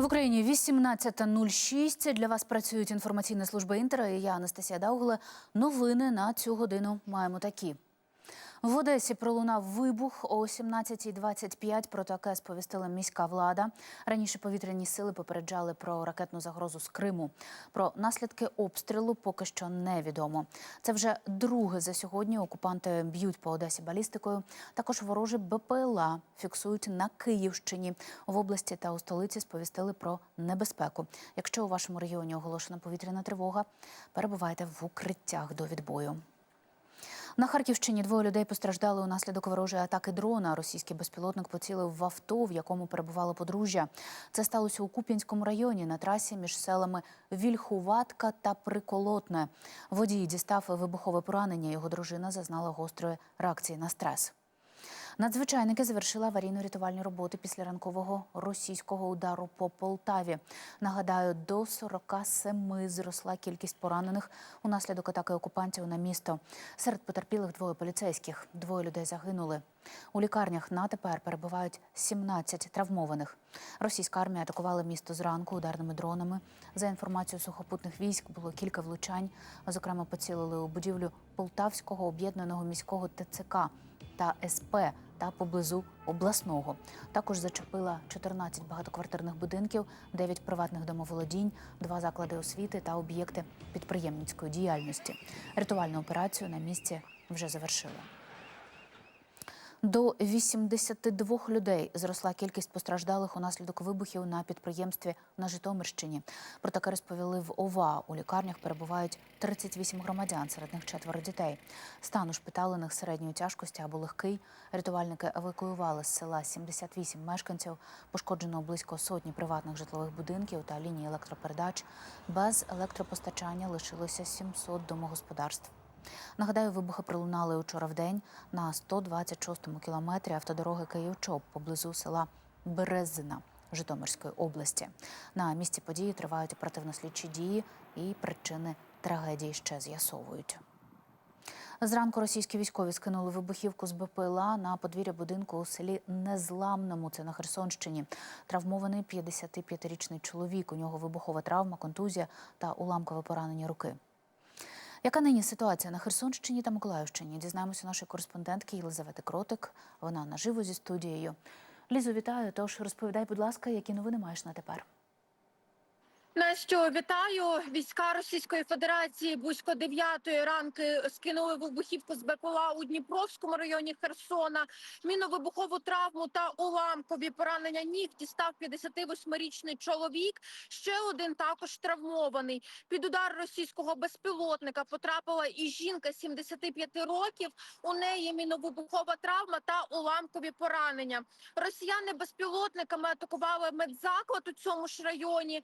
В Україні 18.06. Для вас працюють інформаційна служба Інтера і я Анастасія Даугле. Новини на цю годину маємо такі. В Одесі пролунав вибух о 17.25. Про таке сповістила міська влада. Раніше повітряні сили попереджали про ракетну загрозу з Криму. Про наслідки обстрілу поки що невідомо. Це вже друге за сьогодні. Окупанти б'ють по Одесі балістикою. Також ворожі БПЛА фіксують на Київщині. В області та у столиці сповістили про небезпеку. Якщо у вашому регіоні оголошена повітряна тривога, перебувайте в укриттях до відбою. На Харківщині двоє людей постраждали унаслідок ворожої атаки дрона. Російський безпілотник поцілив в авто, в якому перебувало подружжя. Це сталося у Куп'янському районі на трасі між селами Вільхуватка та Приколотне. Водій дістав вибухове поранення. Його дружина зазнала гострої реакції на стрес. Надзвичайники завершили аварійно-рятувальні роботи після ранкового російського удару по Полтаві. Нагадаю, до 47 зросла кількість поранених унаслідок атаки окупантів на місто. Серед потерпілих двоє поліцейських. Двоє людей загинули. У лікарнях на тепер перебувають 17 травмованих. Російська армія атакувала місто зранку ударними дронами. За інформацією сухопутних військ було кілька влучань. Зокрема, поцілили у будівлю Полтавського об'єднаного міського ТЦК та СП та поблизу обласного. Також зачепила 14 багатоквартирних будинків, 9 приватних домоволодінь, 2 заклади освіти та об'єкти підприємницької діяльності. Рятувальну операцію на місці вже завершили. До 82 людей зросла кількість постраждалих унаслідок вибухів на підприємстві на Житомирщині. Про таке розповіли в ОВА. У лікарнях перебувають 38 громадян, серед них четверо дітей. Стан ушпиталених середньої тяжкості або легкий. Рятувальники евакуювали з села 78 мешканців. Пошкоджено близько сотні приватних житлових будинків та ліній електропередач. Без електропостачання лишилося 700 домогосподарств. Нагадаю, вибухи пролунали учора в день на 126-му кілометрі автодороги Київ-Чоп поблизу села Березина Житомирської області. На місці події тривають оперативно-слідчі дії і причини трагедії ще з'ясовують. Зранку російські військові скинули вибухівку з БПЛА на подвір'я будинку у селі Незламному. Це на Херсонщині. Травмований 55-річний чоловік. У нього вибухова травма, контузія та уламкове поранення руки. Яка нині ситуація на Херсонщині та Миколаївщині? Дізнаємося нашої кореспондентки Єлизавети Кротик. Вона наживо зі студією. Лізу, вітаю. Тож розповідай, будь ласка, які новини маєш на тепер? Настю, вітаю. Війська Російської Федерації близько 9 ранки скинули вибухівку з БПЛА у Дніпровському районі Херсона. Міновибухову травму та уламкові поранення ніг дістав 58-річний чоловік. Ще один також травмований. Під удар російського безпілотника потрапила і жінка 75 років. У неї міновибухова травма та уламкові поранення. Росіяни безпілотниками атакували медзаклад у цьому ж районі.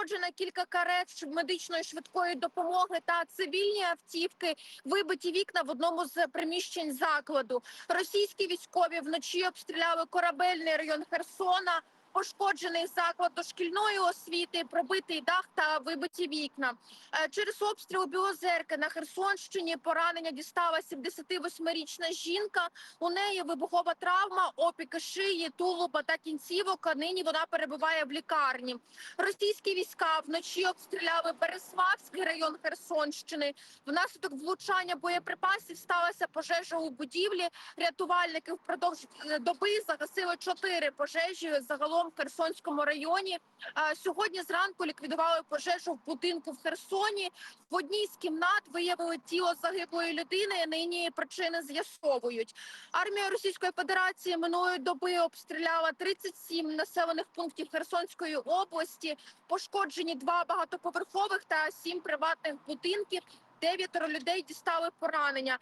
Пошкоджено кілька карет медичної швидкої допомоги та цивільні автівки. Вибиті вікна в одному з приміщень закладу. Російські військові вночі обстріляли корабельний район Херсона. Пошкоджений заклад дошкільної освіти, пробитий дах та вибиті вікна. Е, Через обстріл Білозерки на Херсонщині поранення дістала 78-річна жінка. У неї вибухова травма, опіки шиї, тулуба та кінцівок. Нині вона перебуває в лікарні. Російські війська вночі обстріляли Береславський район Херсонщини. Внаслідок влучання боєприпасів сталася пожежа у будівлі. Рятувальники впродовж е, доби загасили чотири пожежі загалом в Херсонському районі. Сьогодні зранку ліквідували пожежу в будинку в Херсоні. В одній з кімнат виявили тіло загиблої людини. Нині причини з'ясовують. Армія Російської Федерації минулої доби обстріляла 37 населених пунктів Херсонської області. Пошкоджені два багатоповерхових та сім приватних будинків. Дев'ятеро людей дістали поранення.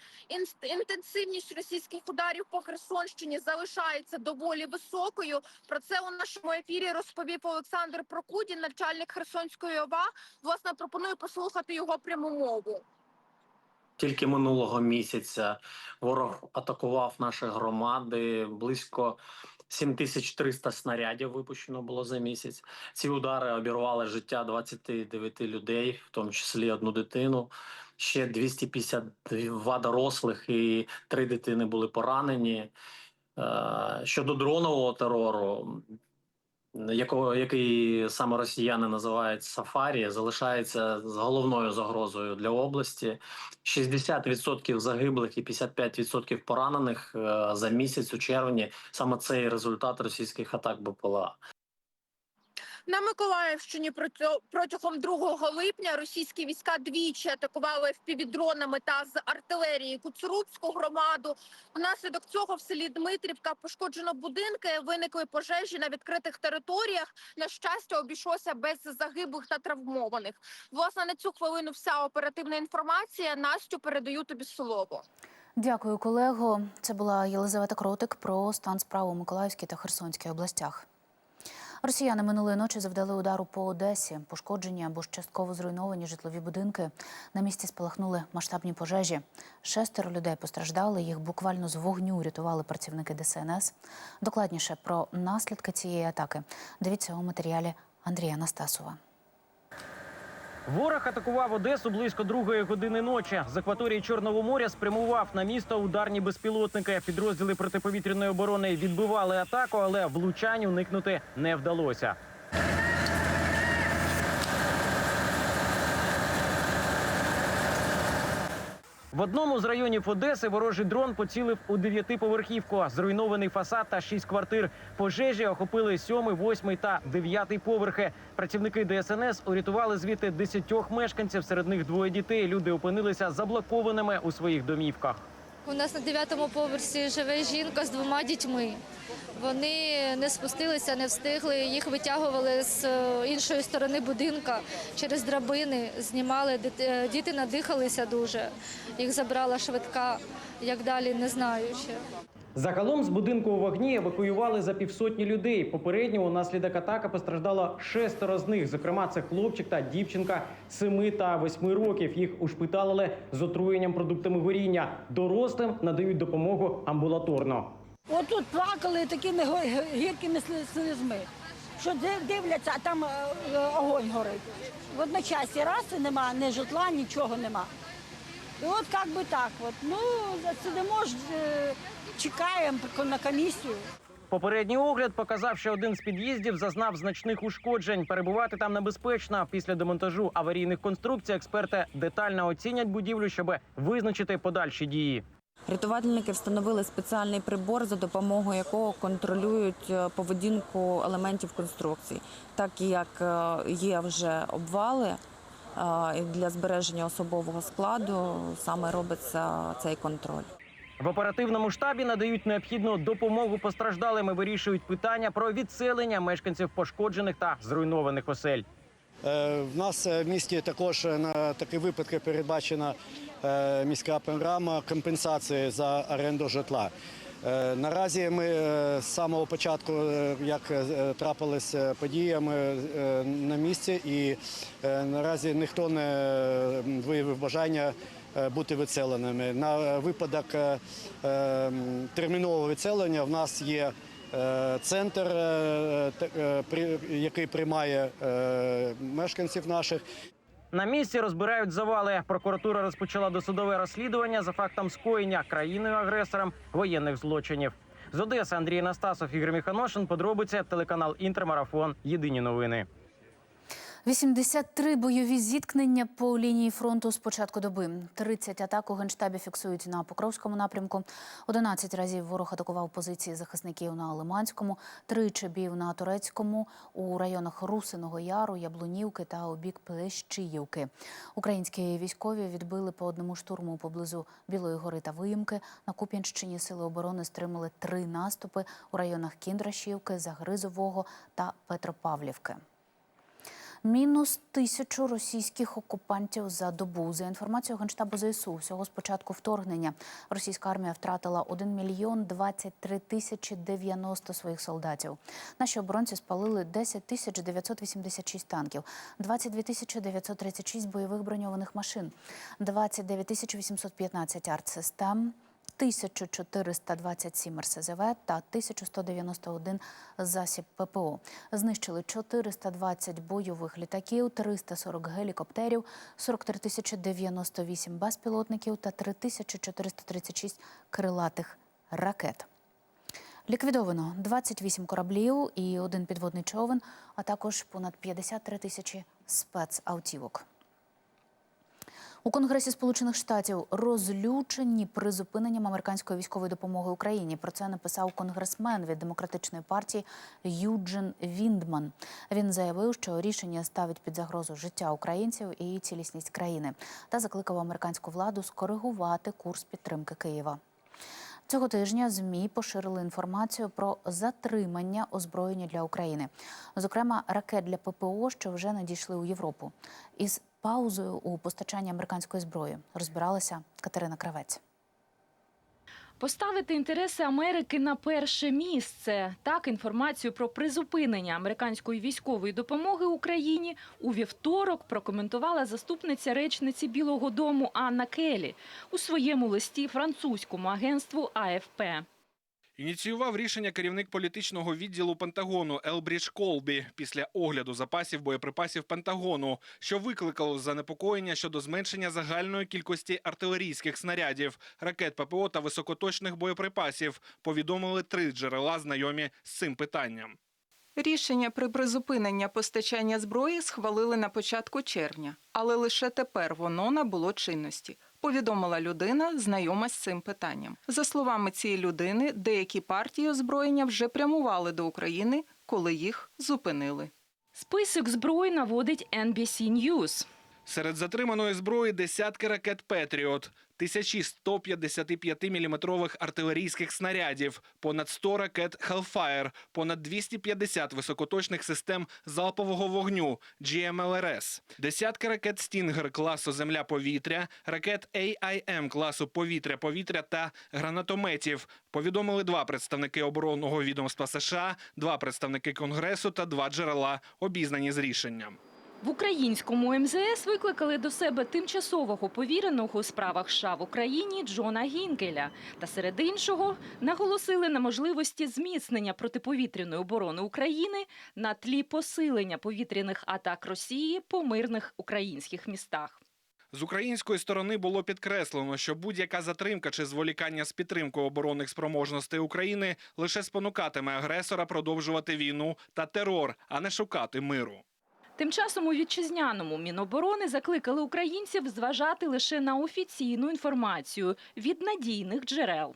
Інтенсивність російських ударів по Херсонщині залишається доволі високою. Про це у нашому ефірі розповів Олександр Прокудін, начальник Херсонської ОВА. Власне, пропоную послухати його пряму мову. Тільки минулого місяця ворог атакував наші громади. Близько 7300 снарядів випущено було за місяць. Ці удари обірвали життя 29 людей, в тому числі одну дитину. Ще 252 дорослих і три дитини були поранені. Е, Щодо дронового терору, якого який саме росіяни називають сафарі, залишається головною загрозою для області. 60% загиблих і 55% поранених е, за місяць у червні. Саме цей результат російських атак БПЛА. На Миколаївщині протягом 2 липня російські війська двічі атакували впівдронами та з артилерії Куцурубську громаду. Внаслідок цього в селі Дмитрівка пошкоджено будинки, виникли пожежі на відкритих територіях. На щастя, обійшлося без загиблих та травмованих. Власне, на цю хвилину вся оперативна інформація. Настю передаю тобі слово. Дякую, колего. Це була Єлизавета Кротик про стан справ у Миколаївській та Херсонській областях. Росіяни минулої ночі завдали удару по Одесі. Пошкоджені або ж частково зруйновані житлові будинки. На місці спалахнули масштабні пожежі. Шестеро людей постраждали. Їх буквально з вогню рятували працівники ДСНС. Докладніше про наслідки цієї атаки. Дивіться у матеріалі Андрія Настасова. Ворог атакував Одесу близько другої години ночі. З акваторії Чорного моря спрямував на місто ударні безпілотники. Підрозділи протиповітряної оборони відбивали атаку, але влучань уникнути не вдалося. В одному з районів Одеси ворожий дрон поцілив у дев'ятиповерхівку. Зруйнований фасад та шість квартир. Пожежі охопили сьомий, восьмий та дев'ятий поверхи. Працівники ДСНС урятували звідти десятьох мешканців. Серед них двоє дітей. Люди опинилися заблокованими у своїх домівках. У нас на дев'ятому поверсі живе жінка з двома дітьми. Вони не спустилися, не встигли. Їх витягували з е, іншої сторони будинка через драбини, знімали. Е, Діти надихалися дуже. Їх забрала швидка. Як далі, не знаю ще. Загалом з будинку у вогні евакуювали за півсотні людей. Попередньо унаслідок атаки постраждало шестеро з них. Зокрема, це хлопчик та дівчинка семи та восьми років. Їх ушпиталили з отруєнням продуктами горіння. Дорослим надають допомогу амбулаторно. Отут плакали такими гіркими слізьми, що дивляться, а там е, е, огонь горить. В одночасі раз і нема, ні житла, нічого нема. І от як би так, от. ну сидимо, ж, е, чекаємо на комісію. Попередній огляд показав, що один з під'їздів зазнав значних ушкоджень. Перебувати там небезпечно. Після демонтажу аварійних конструкцій експерти детально оцінять будівлю, щоб визначити подальші дії. Рятувальники встановили спеціальний прибор, за допомогою якого контролюють е, поведінку елементів конструкцій, так як е, є вже обвали. е, Для збереження особового складу саме робиться цей контроль. В оперативному штабі надають необхідну допомогу постраждалим і вирішують питання про відселення мешканців пошкоджених та зруйнованих осель. Е, В нас е, в місті також е, на такі випадки передбачена міська програма компенсації за оренду житла. Наразі ми з самого початку, як трапились події, ми е, на місці, і наразі ніхто не виявив бажання бути відселеними. На випадок е, е, термінового відселення в нас є е, центр, е, е, який приймає е, мешканців наших. На місці розбирають завали. Прокуратура розпочала досудове розслідування за фактом скоєння країною-агресором воєнних злочинів. З Одеси Андрій Настасов, Ігор Міханошин. Подробиці телеканал Інтермарафон. Єдині новини. 83 бойові зіткнення по лінії фронту з початку доби. 30 атак у генштабі фіксують на Покровському напрямку. 11 разів ворог атакував позиції захисників на Лиманському, тричі бів на Турецькому у районах Русиного Яру, Яблунівки та у бік Плещіївки. Українські військові відбили по одному штурму поблизу Білої гори та Виїмки. На Куп'янщині сили оборони стримали три наступи у районах Кіндрашівки, Загризового та Петропавлівки. Мінус тисячу російських окупантів за добу. За інформацією Генштабу ЗСУ, всього з початку вторгнення російська армія втратила 1 мільйон 23 тисячі 90 своїх солдатів. Наші оборонці спалили 10 тисяч 986 танків, 22 тисячі 936 бойових броньованих машин, 29 тисяч 815 артсистем, 1427 РСЗВ та 1191 засіб ППО. Знищили 420 бойових літаків, 340 гелікоптерів, 43 098 безпілотників та 3436 крилатих ракет. Ліквідовано 28 кораблів і один підводний човен, а також понад 53 тисячі спецавтівок. У Конгресі Сполучених Штатів розлючені призупиненням американської військової допомоги Україні. Про це написав конгресмен від демократичної партії Юджин Віндман. Він заявив, що рішення ставить під загрозу життя українців і цілісність країни, та закликав американську владу скоригувати курс підтримки Києва. Цього тижня ЗМІ поширили інформацію про затримання озброєння для України, зокрема ракет для ППО, що вже надійшли у Європу. Із паузою у постачанні американської зброї розбиралася Катерина Кравець. Поставити інтереси Америки на перше місце. Так, інформацію про призупинення американської військової допомоги Україні у вівторок прокоментувала заступниця речниці Білого Дому Анна Келі у своєму листі французькому агентству АФП. Ініціював рішення керівник політичного відділу Пентагону Елбріж Колбі після огляду запасів боєприпасів Пентагону, що викликало занепокоєння щодо зменшення загальної кількості артилерійських снарядів, ракет ППО та високоточних боєприпасів. Повідомили три джерела, знайомі з цим питанням. Рішення при призупинення постачання зброї схвалили на початку червня, але лише тепер воно набуло чинності. Повідомила людина, знайома з цим питанням. За словами цієї людини, деякі партії озброєння вже прямували до України, коли їх зупинили. Список зброї наводить NBC News. Серед затриманої зброї десятки ракет Петріот, тисячі 155-мм артилерійських снарядів, понад 100 ракет Hellfire, понад 250 високоточних систем залпового вогню GMLRS, десятки ракет Stinger класу Земля-повітря, ракет AIM класу Повітря-повітря та гранатометів. Повідомили два представники оборонного відомства США, два представники Конгресу та два джерела, обізнані з рішенням. В українському МЗС викликали до себе тимчасового повіреного у справах США в Україні Джона Гінкеля. Та серед іншого наголосили на можливості зміцнення протиповітряної оборони України на тлі посилення повітряних атак Росії по мирних українських містах. З української сторони було підкреслено, що будь-яка затримка чи зволікання з підтримкою оборонних спроможностей України лише спонукатиме агресора продовжувати війну та терор, а не шукати миру. Тим часом у вітчизняному Міноборони закликали українців зважати лише на офіційну інформацію від надійних джерел.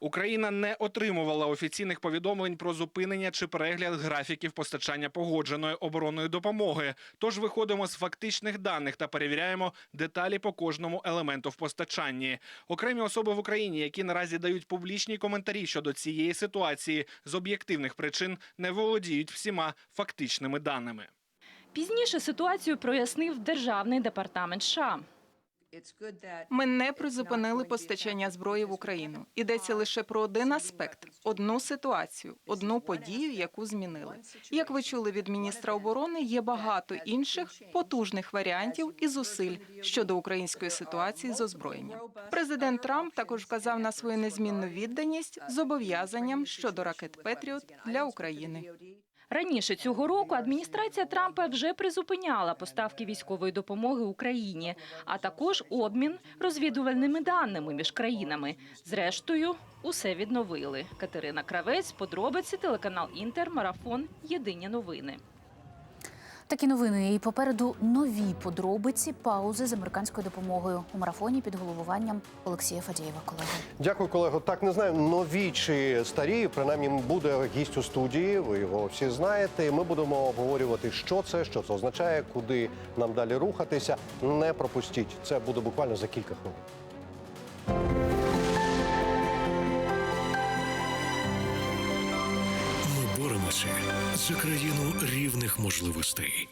Україна не отримувала офіційних повідомлень про зупинення чи перегляд графіків постачання погодженої оборонної допомоги. Тож виходимо з фактичних даних та перевіряємо деталі по кожному елементу в постачанні. Окремі особи в Україні, які наразі дають публічні коментарі щодо цієї ситуації, з об'єктивних причин не володіють всіма фактичними даними. Пізніше ситуацію прояснив Державний департамент США. Ми не призупинили постачання зброї в Україну. Йдеться лише про один аспект, одну ситуацію, одну подію, яку змінили. Як ви чули від міністра оборони, є багато інших потужних варіантів і зусиль щодо української ситуації з озброєнням. Президент Трамп також вказав на свою незмінну відданість зобов'язанням щодо ракет Петріот для України. Раніше цього року адміністрація Трампа вже призупиняла поставки військової допомоги Україні, а також обмін розвідувальними даними між країнами. Зрештою, усе відновили. Катерина Кравець, подробиці, телеканал Інтер, марафон. Єдині новини. Такі новини і попереду нові подробиці паузи з американською допомогою у марафоні під головуванням Олексія Фадєєва. Колеги. Дякую, колего. Так не знаю, нові чи старі. Принаймні буде гість у студії. Ви його всі знаєте. Ми будемо обговорювати, що це, що це означає, куди нам далі рухатися. Не пропустіть. Це буде буквально за кілька хвилин. За країну рівних можливостей.